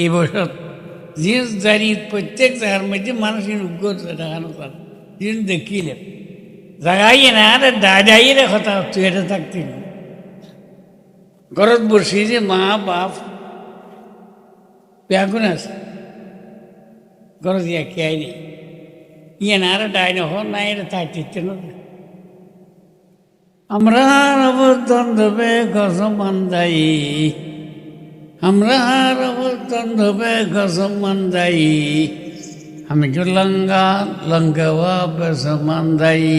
এই বছর জিনিস জারি প্রত্যেক জায়গার মধ্যে মানুষের উগ্র দেখানো তার জিনিস দেখিলে। জাগাইয়ে না আরে রে কথা তুই এটা থাকতি ঘরত বসি যে মা, বাপ ব্যাগুন আছে। ঘরত ইয়া খেয়াই নেই ইয়ে না ডাই না হন না এটা থাকতে না। আমরা অবদ্বন্দ্বে গজমান্দাই আমরা অবস্থান ধবে গসমান দায়ী। আমি তো লঙ্গা লঙ্গাওয়া বেসমান দায়ী।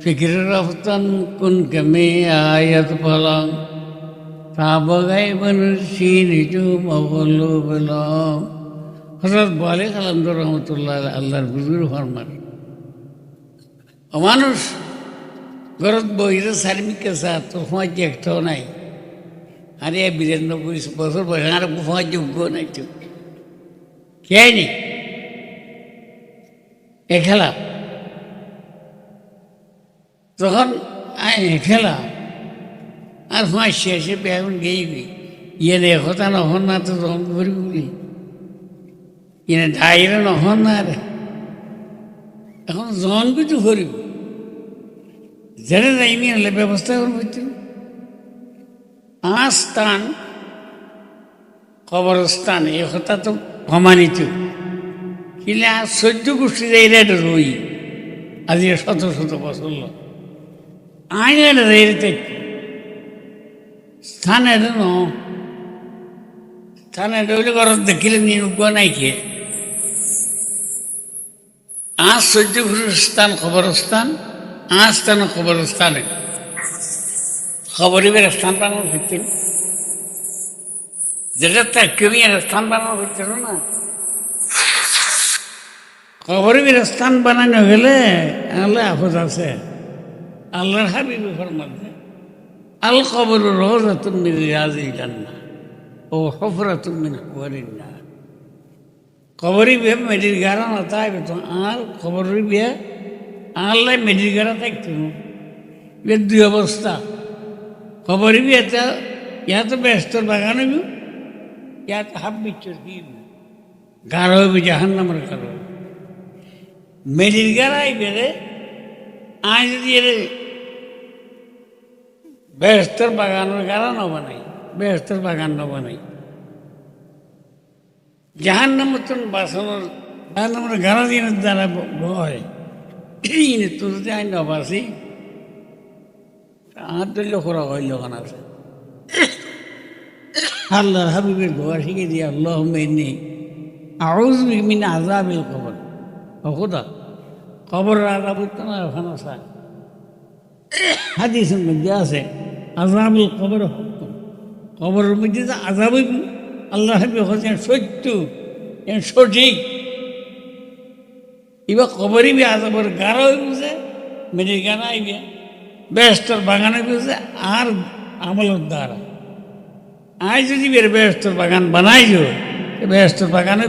ফিকির রফতান কুন কমে আয়াত ফলং তাবগাই বনসি নিজু মবলু বলম। হজরত বলে কালাম রহমতুল্লাহ, আল্লাহর বুজুর ফরমান। অমানুষ গরত বহিরে সার্মিক আছে তোর সময় একটাও নাই? আরে বিরানব্বই বছর বয়স আর সমাজ যোগ্য নাই কে নেই এখেলা তখন এখেলা আর মাস শেষে বেগুন গেই গই। ইয়ে কথা নহন না তো তখন করি বলি ইয়ে ডাইরে নহন না রে। এখন জন কিছু করিব যেটা যাইনি, হলে ব্যবস্থা করব আস্থান কবরস্থান, এই কথা তো প্রমাণিত। কিলা সহ্য গোষ্ঠী যাইলে রই, আজি শত শত বছর আইনের রেলতে স্থানে ন, স্থানে রইলে ঘরত দেখিলে নিরুগ নাই কে আজ সহ্য ঘোষের স্থান খবরস্থান আজ স্থান খবরস্থানে খবরিবের স্থান বানানো হচ্ছিল যেটা কেমি স্থান বানানো হচ্ছিল না। কবরের স্থান বানানো গেলে আল্লাহ আফজ আছে। আল্লাহর হাবিবের মধ্যে আল কবর রোজাতুন মিন রিয়াজিল জান্নাহ ও হফরাতুন মিন হুয়ারিন নার কবরি বিয়ে মেডির গাড়া না, তাই তো আর খবরের বিয়ে আল্লাহ মেডির গাড়া থাকতো দুই অবস্থা। খবরি বিয়েতে ইয়াতে ব্যস্তর বাগান ইয়াতে হাফ বিচ্ছর কি গাঢ় হইবে জাহান নামের কারণ মেডির গাড়াই বেড়ে আই যদি এর বেহস্তর বাগানের গাড়া ন বানাই বেহস্তর বাগান ন বানাই। জাহান নামতন বাসনের জাহান নামের গাড়া দিনের দ্বারা হয় তোর যে আইন নবাসি দলীয় করা হইল ওখানে আছে। আল্লাহর হাবিবের দোয়া শিখে দিয়ে আল্লাহ মেনে আউজ মিন আজাবিল কবর। খোদা কবর আজাব হইতো না ওখানে আছে হাদিসের মধ্যে আছে আজাবুল কবর কবরের মধ্যে যে আজাব আল্লাহ হাবিব হচ্ছেন সত্য সঠিক। এবার কবরই বি আজাবর গাঢ় হইব যে মেরে বেস্তর বাগান যে আর আমলের দ্বারা। আই যদি বের বেস্তর বাগান বানাই যাও বেস্তর বাগান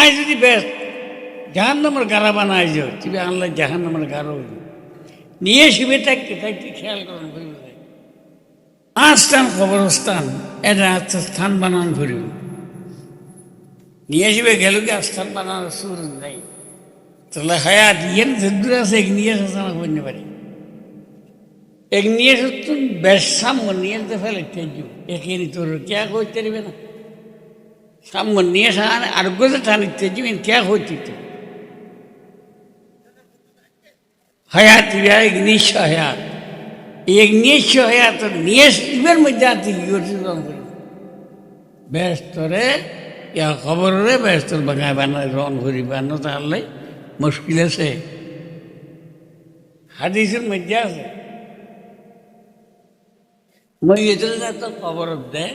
আই যদি বেস্ত জাহান নম্বর গাড়া বানাই যাও তুমি আনলাই জাহান গাঢ় হইব নিয়ে শিবে থাকতে থাকতে খেয়াল করেন করিব আর স্থান কবরস্থান এটা আচ্ছা স্থান বানান করিব। নিয়ে শিবে গেল কি আস্থান স্থান বানানোর সুর নাই। তাহলে হায়াত ইয়েন যেদূর আছে নিয়ে সাজানো করতে পারে। এক নিয়ে তুমি বেশ সামনে নিয়ে তো ফেলে তেজু একে তোর ক্যা করতে পারবে না। সামনে নিয়ে সান আর গোজা টানি তেজু ক্যা করতে তো হয়াত এক নিঃস্ব হয়াত। এক নিঃস্ব হয়াত নিয়ে ইবের মধ্যে আতি কি করছে ব্যস্তরে, ইয়া খবরে ব্যস্তর বাগায় বানায় রন করি বানো তাহলে মুশকিল আছে। হাদিসের মধ্যে আছে। মই এদের তো খবর দে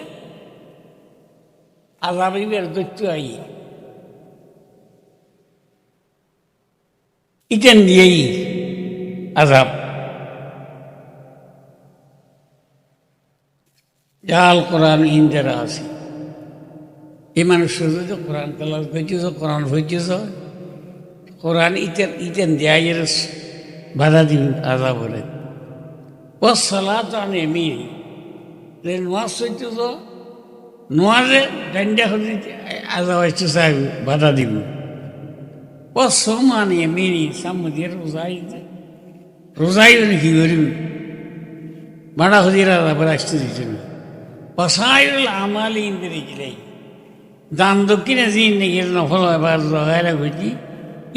আজাবি বের দৈত্য আই ইটেন দিয়েই আজাব। জাল কোরআন ইন যারা আছে। এই মানুষ শুধু তো কোরআন তেলাস হইতেছ কোরআন হইতেছ কোরআন ইতেন ইতেন দেয়াইয়ের বাধা দিন আজাব বলে ও সালাত আন এমি নামাজ হইতেছ নোয়ারে ডান্ডা হতে আজা হয়েছে সাহেব, বাধা দিব। ও সমানে মেনি সামুদের রোজাই রোজাই কি করিব? বাড়া হদিরা আবার আসতে দিচ্ছেন অসায়ুল আমাল ইন্দ্রে গিলাই। দান দক্ষিণে জিন নিয়ে নফল এবার জগাইরা ঘুরছি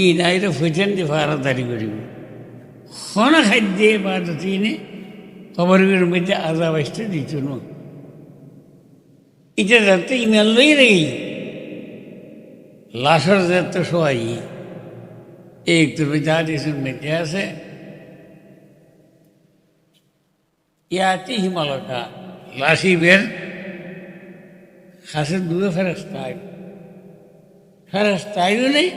ই নাইরে ফুটেন দিয়ে ফারা দাঁড়ি করিব। হন খাদ্যে বা দিনে খবরের মধ্যে আজাব আসতে দিত না এটা যাতে ইমেল লই রেই লাশর যাতে সবাই এই একটু জাতিসের মধ্যে আছে ইয়াতি হিমালয়টা লাশি বের খাসের দুটো ফেরস্তায় ফেরস্তায়ও নেই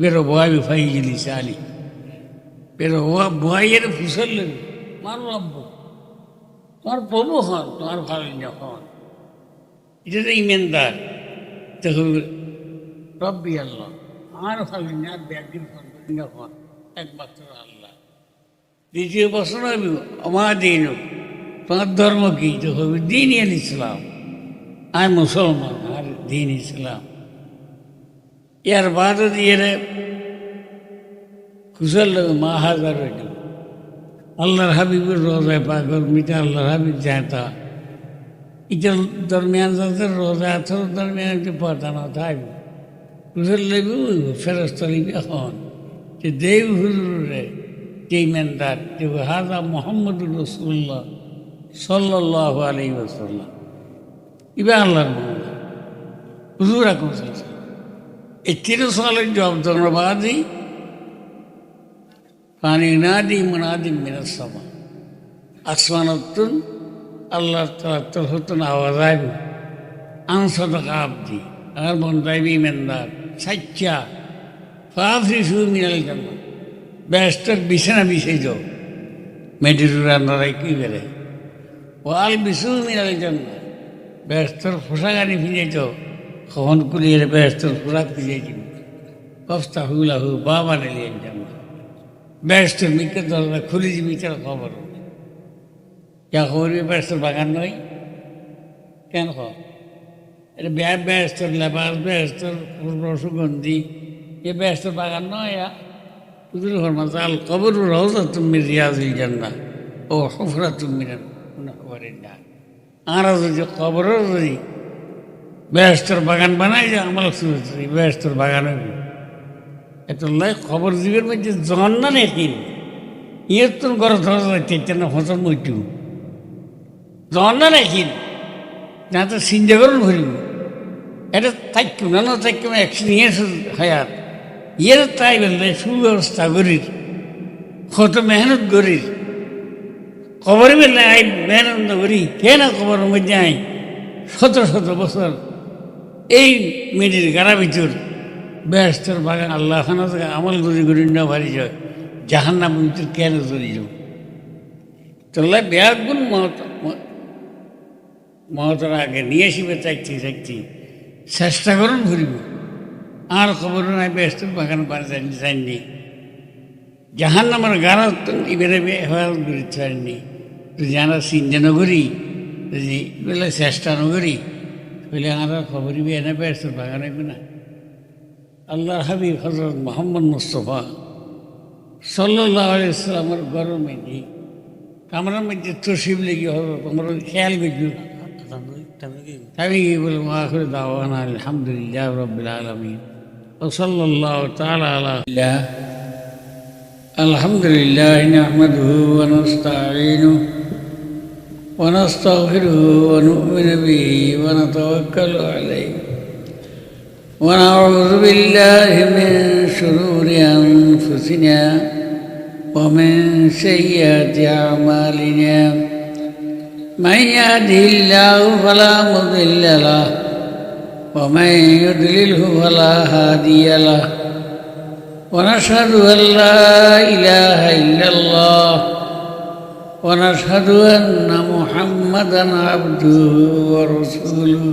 বেরো বয় ফাই গেলি চালি বেরো বয়ের ফুসল মার লব্য তোমার প্রভু হন তোমার ভালো হন এটা তো ইমেনদার দেখো রব্বি আল্লাহ আমার ভালো আর ব্যাগির হন একমাত্র আল্লাহ দ্বিতীয় প্রশ্ন হবে আমার দিন তোমার ধর্ম কি তো হবে দিন আল ইসলাম আমি মুসলমান আর দিন ইসলাম ইয়ার বাদ দিয়ে কুশল মা হাজার হইল আল্লাহর হাবিবুর রোজায় পাগল মিটা আল্লাহর হাবিব যাতা এটা দরমিয়ান যাদের রোজা আছে দরমিয়ান একটু পাঠানো থাকবে। কুশল লেবু ফেরস্ত লিবি এখন। যে দেব হুজুরে, যে ইমানদার, যে হাজা মোহাম্মদুর রসুল্লাহ সাল্লাহ আলী ওসাল্লাম ইবা আল্লাহর মোহাম্মদ হুজুর এখন এই তিরসালের জব ধন্যবাদই পানি নাদি মুনাদি মিনাসমা আসমানতুন আল্লাহ তালা তরফতুন আওয়াজ আইব আনসদ আবদি আর মন দাইবি ইমেনদার সাচ্চা ফাফরি সু মিনাল জান্নাত ব্যস্তর বিছানা বিছাই যাও মেডিরুর রান্নারাই কি করে ওয়াল বিশু মিনাল জান্নাত ব্যস্তর পোশাকানি ফিরে যাও কখন কুলিয়ে ব্যস্তর পোশাক ফিরে যাই কফতা হুলাহু বাবা নিয়ে জান্নাত ব্যস্তের মিকে দরজা খুলে দিবি তার খবর। যা খবর ব্যস্তের বাগান নয়। কেন খ এটা ব্যাগ ব্যস্তর লেবাস ব্যস্তর সুগন্ধি, এ ব্যস্তর বাগান নয় পুজুর হরমা আল কবর রওজা তুমি রিয়াজুল জান্না ও হফরা তুমি খবরের না। আর যদি কবরও যদি ব্যস্তর বাগান বানাই, যে আমার ব্যস্তর বাগান হইবে এতলাই খবর দিবের মধ্যে জন না নেকিন ইয়ের তোর ঘর ধরা যাইতে না ফসল মইটু জন না নেকিন না তো করুন ভরিব। এটা থাকতো না না থাকতো অ্যাক্সিডেন্ট হায়াত। ইয়ের তাই বললে, সুব্যবস্থা করির, কত মেহনত করির। খবর বেলে আই মেহনত না করি কে না খবরের মধ্যে আই? শত শত বছর এই মেয়েটির গাড়া ভিতর ব্যস্তর বাগান, আল্লাহ খানা আমল করি করি না ভারি যায়। জাহান নাম কেন চলি যাও তাহলে বেয়া গুণ মহত মহতর আগে নিয়ে আসিবে চাইছি চাইছি চেষ্টা করুন ঘুরিব। আর খবর নাই ব্যস্ত বাগান পানি চাইনি চাইনি জাহান নামের গান ইবেরে হেফাজত করি চাইনি জানা চিন্তা নগরি যদি বলে চেষ্টা নগরি বলে আমার খবরই বিয়ে না ব্যস্ত বাগান আইবে না। الله حبيب حضرت محمد مصطفى صلى الله عليه وسلم اور گھروں میں جی کمرہ میں جی تشریف لے گی حضرت عمر خیال میں جو تبھی بولوں آخر دعوانا الحمدللہ رب العالمین وصلى الله تعالى على الله الحمد لله نحمده ونستعينه ونستغفره ونؤمن به ونتوكل عليه ونعوذ بالله من شرور أنفسنا ومن سيئات أعمالنا. من يهده الله فلا مضل له ومن يضلله فلا هادي له. ونشهد أن لا إله إلا الله ونشهد أن محمدا عبده ورسوله.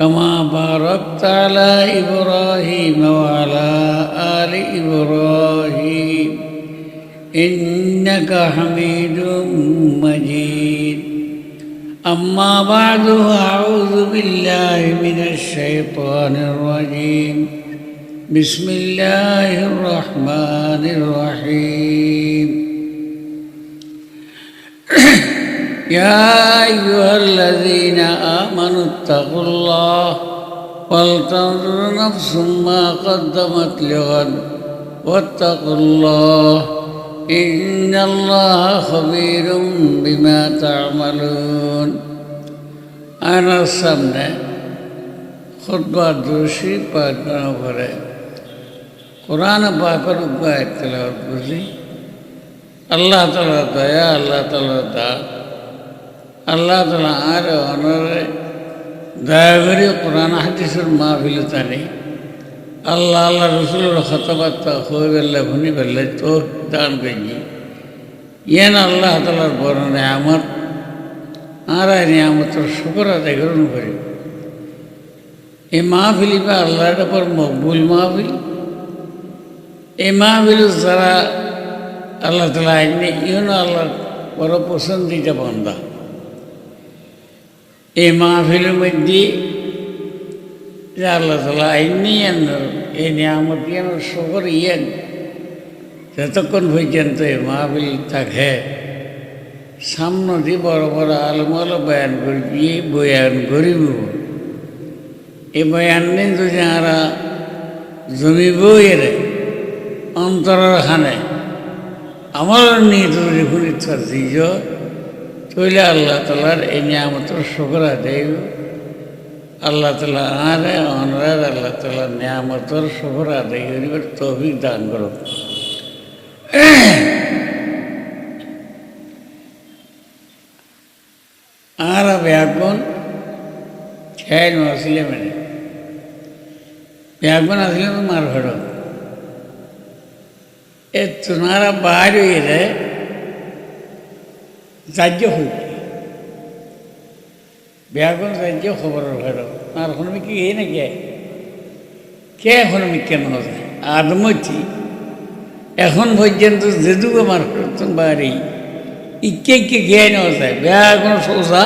كما باركت على إبراهيم وعلى آل إبراهيم. إنك حميد مجيد. أما بعد أعوذ بالله من الشيطان الرجيم. بسم الله الرحمن الرحيم. يا أيها الذين آمنوا اتقوا الله ولتنظر نفس ما قدمت لغد واتقوا الله إن الله خبير بما تعملون আয়নার সামনে খুদ্া দোষী প্রার্থনা করে কোরআন পাকের উপায় তেলাওয়াত করলি আল্লাহ তালা দয়া আল্লাহ তালা দা আল্লাহ তালা আর অনারে দয়া করে কোরআন হাদিসের মাহফিলে তারে। আল্লাহ আল্লাহ রসুলের হতবার্তা হয়ে গেলে ভুনি বেললে তো দান করি ইয়েন আল্লাহ তালার বড় আমার আর আই নিয়ামতের শুকর আদায় গ্রহণ করি। এই মাহফিলি বা আল্লাহ পর মকবুল মাহফিল। এই মাহফিল যারা আল্লাহ তালা আইনে, ইউন আল্লাহর বড় পছন্দিতা বন্ধা এই মাহফিলের মধ্যে আল্লাহ তালা আইনি এই নিয়ামত যেন শকর ইয়েন যতক্ষণ পর্যন্ত এই মাহফিল থাকে, সামনে দিয়ে বড় বড় আলমল বয়ান করি দিয়ে বয়ান করিব। এই বয়ান নিন তো যারা জমিব এর অন্তরের খানে। আমার নিয়ে তুমি শুনিত দিজ তৈলে আল্লাহ তালার এই নিয়ামতের শুকরা দেব আল্লাহ তালা আরে অনরার আল্লাহ তালার নিয়ামতের শুকরা দেয় করিবার তৌফিক দান করো আর ব্যাগুন খেয়াল আসলে মানে ব্যাগুন আসলে তো মার ভেড়ো এ যাজ্য হইবে ব্যাগুন যাজ্য খবর ভেড়ো আর কোনো কি এই না কে কে আমি কেন আদমতি। এখন পর্যন্ত যেটুকু আমার করতেন বাড়ি ইকে ইকে খেয়ে নেওয়া যায় ব্যাগুন সোসা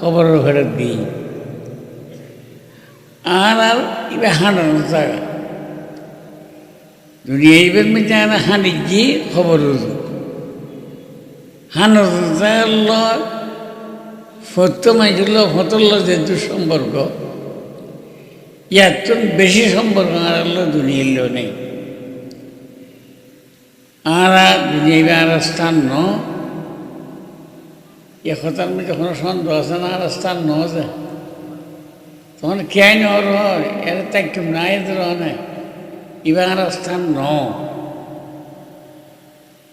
খবরের ফেরত দিই আর আর এবার হাঁটানোর জায়গা দুনিয়া এইবার মধ্যে আর হাঁটি গিয়ে খবর হানোর জায়গা সত্য মাইছিল ফতল্ল যে দুঃসম্পর্ক ইয়ার বেশি সম্পর্ক আর দুনিয়ার নেই। আর দুনিয়া আর স্থান ন, এ কথার মধ্যে কোনো সন্দেহ আছে না আর স্থান ন আছে? তখন কে নর এর তাইকুম নাই ধরনে ইবার স্থান ন।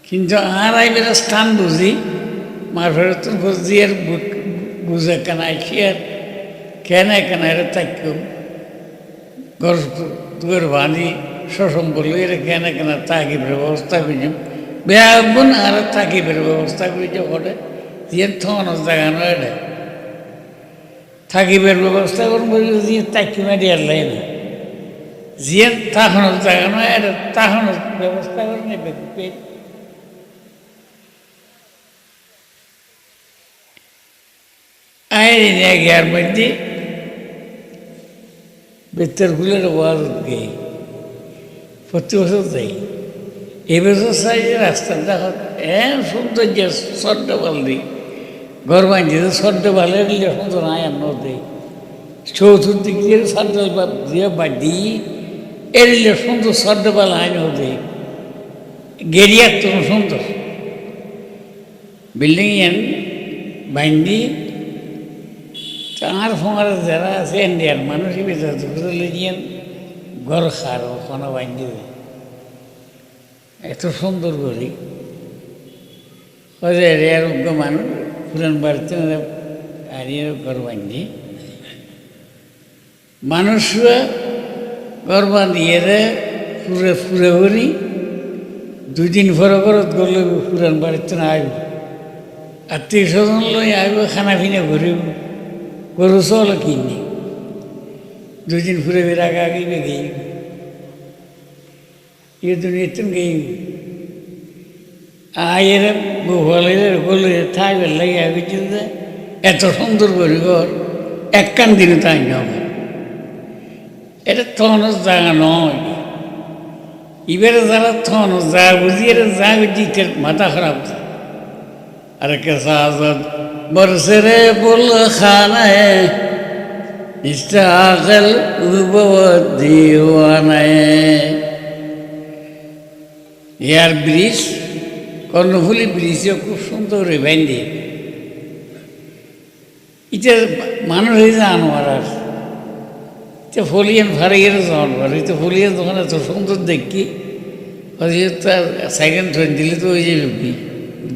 কিন্তু আর আইবের স্থান বুঝি। মার ফেরত বুঝি আর বুঝে কেনাই আর কেনে কেনা এর তাইকুম ঘর দুয়ার বাঁধি সসম্বল এর কেনা কেনা তাকিবের ব্যবস্থা করেছি বেয়াগুন আর তাকিবের ব্যবস্থা করেছে ওটা দিয়ে থন জায়গানো এটা থাকিবের ব্যবস্থা করুন দিয়ে তাকি মারি আর লাই না। জিয়ে তাহনের জায়গানো এটা তাহনের ব্যবস্থা করে আইনি নিয়ে গিয়ার মধ্যে বেতের ফুলের ওয়াজ গিয়ে প্রতি বছর যাই এবছর চাই যে রাস্তাটা এন সৌন্দর্য সর্দ বাল দিই ঘর বাঁধিয়ে সর্দ বালে দিলে সুন্দর আর নদী। চতুর্দিক দিয়ে সর্দ দিয়ে বাঁধি এড়িলে সুন্দর সর্দ বাল আয় নদী। গেরিয়ার তো সুন্দর। বিল্ডিং এন বান্ধি আর ফোঁয়ার যারা আছে, ইন্ডিয়ার মানুষ বুঝলে? গিয়েন ঘর খার ওখানে বান্ধি এত সুন্দর করি হয়ে রেয়ার উগ্র মানুষ পুরান বাড়িতে হারিয়ে ঘর বান্ধি মানুষরা গরবা দিয়ে রে পুরে পুরে করি দুই দিন পরে ঘরত গেলে পুরান বাড়িতে না আইব। আত্মীয় স্বজন লই আইব, খানা পিনা ঘুরিব গরু চল কিনি দুই দিন ফুরে ফিরে আগে আগে গেই ये दुनिया तुम गई আয়ের বলের বলে থাই বেলাই আগে এত সুন্দর করি ঘর একখান দিনে তাই হবে এটা থনস জায়গা নয় এবারে যারা থনস যা বুঝি এটা যা বুঝি মাথা খারাপ আর কে সাজত বরসরে বল খানায় ইস্তাগল উবব দিওয়ানায় এয়ার ব্রিজ, কর্ণফুলি ব্রিজে খুব সুন্দর ব্যান্ডি এটা মানুষ হয়েছে আনোয়ার আর। এটা ফলিয়ান ভাড়াইয়ের জানোয়ার এটা ফলিয়ান যখন এত সুন্দর দেখি। তার সেকেন্ড ট্রেন দিলে তো ওই যে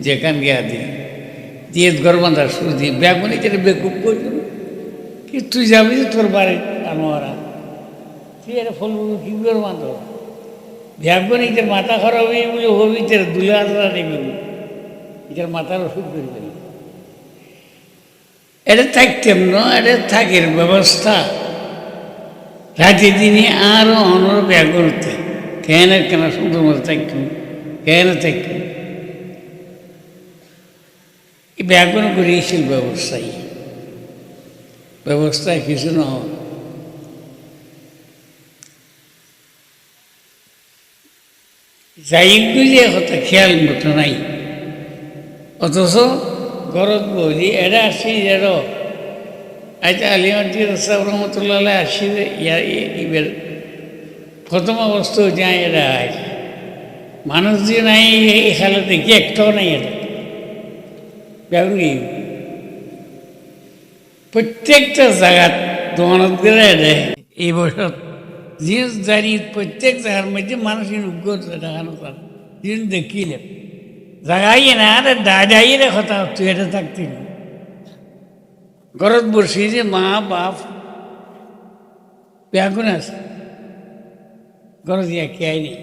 যেখান গিয়া দিই দিয়ে ঘর বাঁধা শুরু দিই ব্যাগুনি যেটা বেকুব করছিল কি তুই যাবি তোর বাড়ি? আনোয়ারা তুই এটা ফল কি করে বাঁধব? ব্যাগুনি যে মাথা খারাপ হয়ে বলে হবি তোর দুলে আদরা নেবে। এটার মাথার ওষুধ করবে এটা থাকতাম না, এটা থাকের ব্যবস্থা। রাতে দিনে আরও অনর ব্যাগুনতে কেন কেন সুন্দর মতো থাকতাম কেন থাকতাম করিয়েছিল ব্যবস্থায় কিছু না হয় যাইগুলি কথা খেয়াল মতো নাই অথচ গরত বলি এরা আসি এর আজ আলিমাটি সাহেব রহমতুল্লাহ আসি এবার প্রথম অবস্থা যায় এরা মানুষ যে নাই এই খেলা দেখি একটাও নাই এটা ব্যাগুনি প্রত্যেকটা জায়গাত দোকানত গেলে দেয় এই বছর জিনিস দাঁড়িয়ে প্রত্যেক জায়গার মধ্যে মানুষের উগ্র দেখানো তার জিনিস দেখিলে জায়গাই না আরে দাদাই রে কথা তুই এটা থাকতি ঘরত বসি যে মা বাপ ব্যাগুন আছে ঘর দিয়া খেয়াই নেই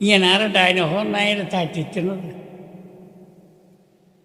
ইয়ে না আরে ডাইনে হন না এটা থাকতে না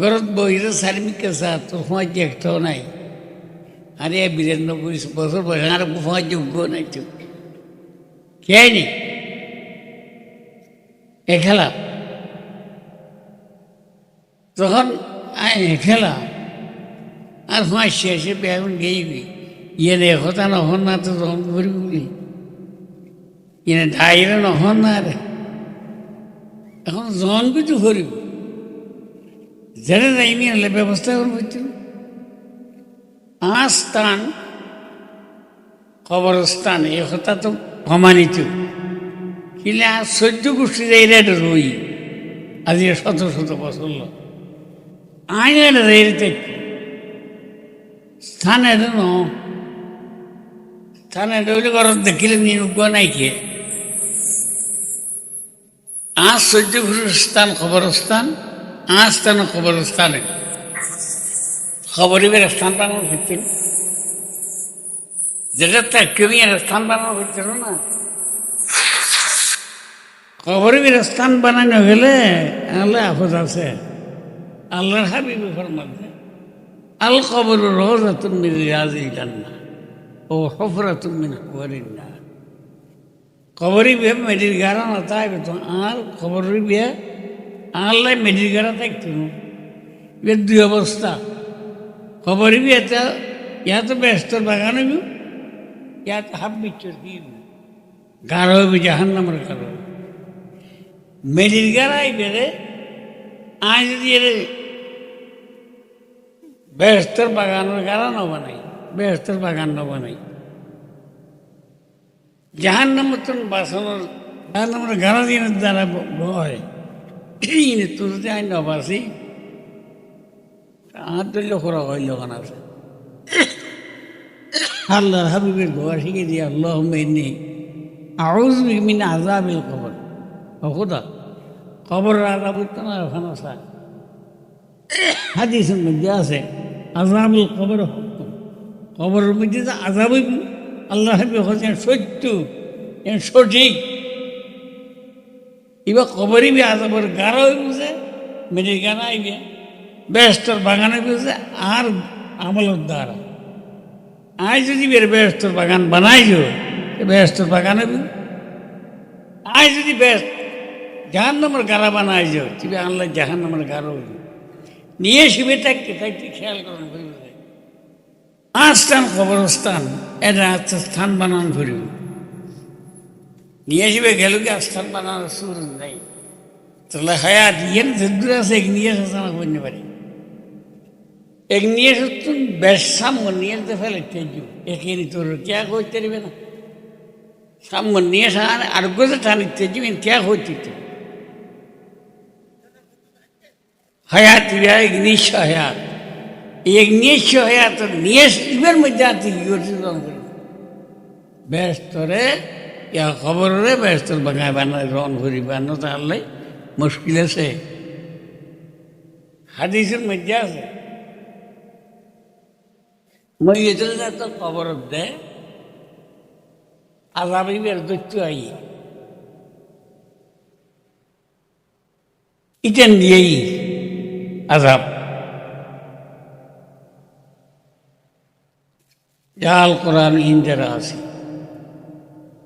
ঘরত বহিরে সার্মিক আছে তো সমাজ একটাও নাই। আরে বিরানব্বই বছর বয়স আর সমাজ যোগ্য নাই তো কে নি এ খেলা তখন খেলা আর সমাজ শেষে বেগুন গেইবি ইয়ে কথা নহন না তো তখন করি বলি ইয়ে ঢাইরে নহন না রে এখন জন কিছু করিব হলে ব্যবস্থা করব আস্থান কবরস্থান এ কথা তো প্রমাণিত। কিলে আর সহ্য গোষ্ঠী যাই রে রই, আজ শত শত বছর আইনের রেড়িতে স্থানে ন স্থানে রইলে ঘর দেখিলে নিয়োগ নাই কে? সহ্য স্থান, কবরস্থান আস্থান কবরস্থানে। খবরিবের স্থান বানানো হচ্ছিল যেটা কেউই স্থান বানানো হচ্ছিল না। খবরিবের স্থান বানানো গেলে আল্লাহ আফজ আছে। আল্লাহর হাবিব ফরমাতে আল খবর রোজাতুন মিন রিয়াজিল জান্নাহ ও হফরাতুন মিন হুয়ারিন নার। খবরি বিয়ে মেডির গারা না তাই তো আর খবরি বিয়ে মেডির গারা থাকতো এর দুই অবস্থা। খবর বি এটা ইয়া তো ব্যস্তর বাগান হইব ইয়া তো হাফ বিচ্ছর কি গাঢ় হইব জাহান নামের গাঢ়। মেডির গাড়া আইবে রে আয় যদি এর ব্যস্তর বাগানের গাড়া ন বানাই, ব্যস্তর বাগান ন বানাই। জাহান নামতন বাঁচানোর জাহান নামের গানা দিনের দ্বারা ভয় যে আইন অবাসি আর ধরলে খোরা হইল গান আছে আল্লাহ হাবিবের দোয়া শিখে দিয়ে আল্লাহ মেনে আউজ মিন আজাবিল কবর খুদা কবরের আজাব না ওখানে স্যার হাদিসের মধ্যে আছে আজাবুল কবর হুকুম কবরের মধ্যে যে আজাব আল্লাহ হাবিব হচ্ছেন সত্য সঠিক এবার কবরই বি আজাবর গাড়া হইব যে মেডির গানা আইবে। ব্যস্তর বাগান যে আর আমলের দ্বারা। আই যদি বের ব্যস্তর বাগান বানাই যো ব্যস্তর বাগান আই যদি ব্যস্ত জাহান নামের গাড়া বানাই যাও তুমি আনলে জাহান নামের হইব নিয়ে শিবে থাকতে থাকতে খেয়াল করেন আর স্থান কবরস্থান এটা হচ্ছে স্থান বানান করিব। নিয়ে শিবে গেল কি? আর স্থান বানানোর সুর নাই। তাহলে হায়াত ইয়ের যেদূর আছে, এক নিয়ে আছে না করতে পারি এক নিয়ে তুমি বেশ সাম্য নিয়ে তো ফেলে তেজ একে তোর ত্যাগ হইতে পারবে না? সাম্য নিয়ে সাহান আর গোজে টানি তেজ ত্যাগ হইতে তো হয়াত এক নিঃস্ব হয়াত এক নিঃস্ব হয়াত নিয়েস ইবের মধ্যে কি করছে ব্যস্তরে ইয়া খবরে ব্যস্তর বাঙায় বানায় রন করি বানো তাহলে মুশকিল আছে। হাদিসের মধ্যে আছে। মই এদের তো খবর দে আজাবিবের দৈত্য আই ইটেন দিয়েই আজাব জাল কোরআন ইন্দারা আছে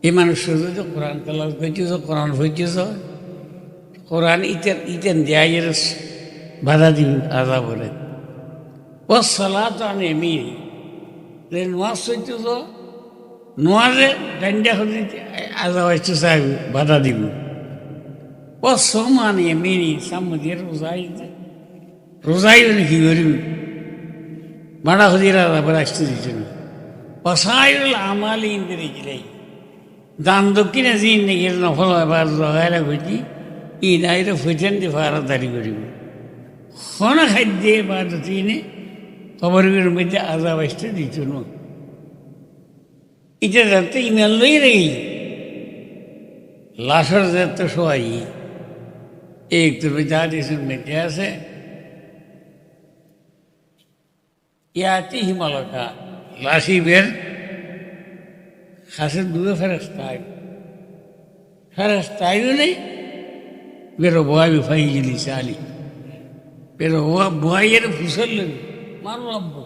এই মানুষ শুধু তো কোরআন তালাল করছিস কোরআন হইছিস কোরআন ইতেন ইতেন দেয়ের বাধা দিন, আজাব হলে। ও সালা তো আনে এমনি নোয়াজ হইছিস নোয়াজে ডান্ডা হলে আজাব হইছিস বাধা দিব। ও সোমান এমনি সামুদির রোজাই রোজাই কি করিব বাড়া হদিরা আবার আসতে দিচ্ছেন অসায়ুল আমালি ইন্দ্রে গিলাই দান দক্ষিণে নাকি নফল এবার জগাইরা ঘটি ই নাইরে ফুটেন দি ফারা দাঁড়ি করিব খন খাদ্যে বা দিনে খবরের মধ্যে আজাব আসতে দিত ন। এটা যাতে ইমেল লই রেই লাশর যাতে সবাই এই তুমি যা দিয়েছেন মেটে আছে ইয়াতি হিমালকা লাশি বের খাসের দুটো ফেরস্তায় ফেরস্তায়ও নেই বেরো বয় বিফাই গেলি চালি বেরো বয়ের ফুসল মার রব্ব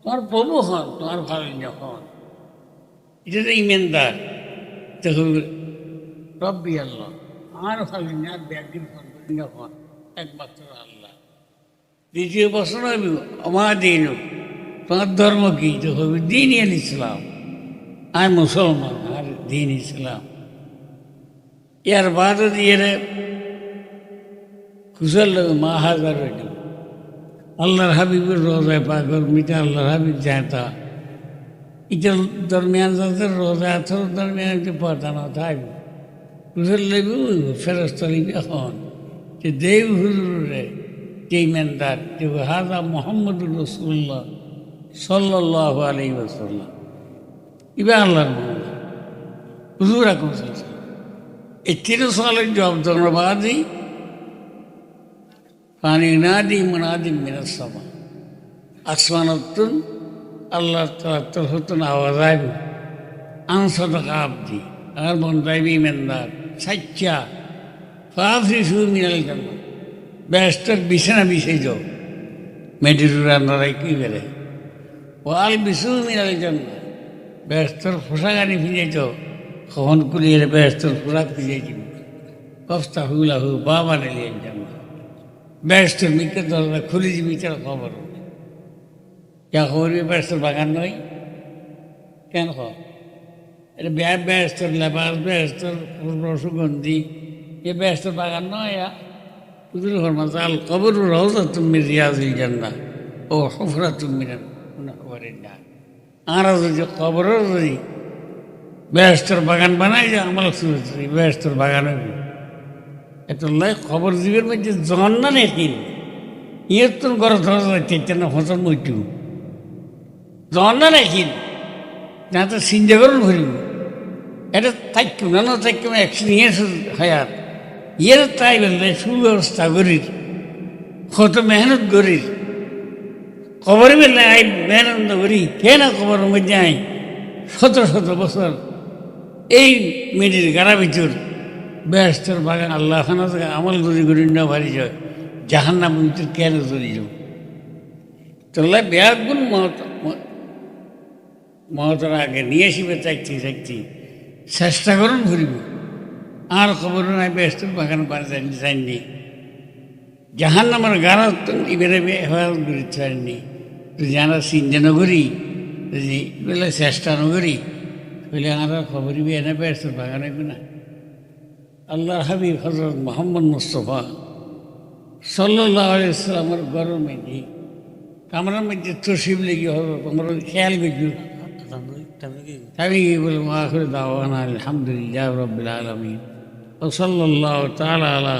তোমার প্রভু হন তোমার ভালো হন। এটা তো ইমেনদার, দেখো রব্বি আল্লাহ, আমার ভালো আর ব্যাগির হন হন, একমাত্র আল্লাহ। দ্বিতীয় প্রশ্ন হবে আমার দিন তোমার ধর্ম কি? তো হবে দিন ইসলাম। আমি মুসলমান, আর দিন ইসলাম। ইয়ার বাদ দিয়ে কুশল মা হাজার হইল আল্লাহর হাবিবের রোজায় পাগল মিটা আল্লাহর হাবিব যাতা এটার দরমিয়ান যাদের রোজা আথর দরমিয়ান একটু পাঠানো থাকবে কুশল লেবু ফেরস্ত লিবি এখন। যে দেব হুজুরে যে ইমানদার, যে হাজা মোহাম্মদুর রসুল্লাহ সাল্লাহ আলী ওসাল্লাম ইবা আল্লাহর মোহাম্মদ হুজুর আকম এই তিরু সালের জব ধন্যবাদই পানি নাদি মুনাদি মিনার সমা। আসমানতুন আল্লাহ তালা হতুন আওয়াজ আইব। আনসদ আবদি আর বন্দাইবি ইমানদার, সাচ্চা। ফাফি সু মিনাল জান্নাত। ব্যস্তর বিছানা বিছাই যাও রান্নারাই কি বেড়ে ওয়াল বিছু মিনাল জন্য ব্যস্তর পোশাকানি ফিরে যাও কখন কুলিয়ে ব্যস্তর পোশাক ফিরে যাব কস্তা হুলা হু বাবা নিয়ে যাব ব্যস্তর মিকে দরজা খুলে যাবি তার খবর। যা খবর ব্যস্তর বাগান নয়। কেন খ এটা ব্যয় ব্যস্তর লেবাস, ব্যস্তর সুগন্ধি এ ব্যস্তর বাগান নয় হুজুর ফরমাতে আল কবর রওজা তুমি রিয়াজুল জান্না ও হফরা তুমি আর যদি কবর যদি বেহস্তর বাগান বানাই যে আমার বেহস্তর বাগান হবে এত লাই খবর দিবের মধ্যে জন না নেই ইয়ে তোর ঘর ধরা যাচ্ছে না হসন মইটু জন না নেই না তো করুন ভরিব এটা থাকতো না না থাকতো একশো নিয়ে হায়াত। ইয়ের তাই সুব্যবস্থা কত মেহনত করির। খবর বেলে আই মেহনত করি কেন খবরের মধ্যে আই। শত শত বছর। এই মেয়েটির গাড়া ভিতর ব্যস্তর বাগান আল্লাহ খানা আমল করি করি, না ভারি যায়। জাহান নাম ভিতর কেন চলি যাও তোলা বেয়া গুণ মহত মহতর আগে নিয়ে আসিবে চাইছি চাইছি চেষ্টা করুন ঘুরিব। আর খবর নাই, ব্যস্তর বাগান পারে জানি জানি। জাহান নামের গাড়া ইবেরে হেফাজত করি চাইনি যারা চিন্তা নগরী বলে চেষ্টা নগরী বলে আমরা খবরই বিয়ে না পেয়েছে, বাগানে না। আল্লাহ হাবিব হজরত মোহাম্মদ মুস্তফা সাল্লাহ আলাইসলামের গরম মেঘি কামরার মধ্যে তসিব লেগে হজরত আমার খেয়াল গেছিল আমি কি বলে মা করে দাওয়ান আলহামদুলিল্লাহ রবিল আলমিন ও সাল্লাহ তালা আলা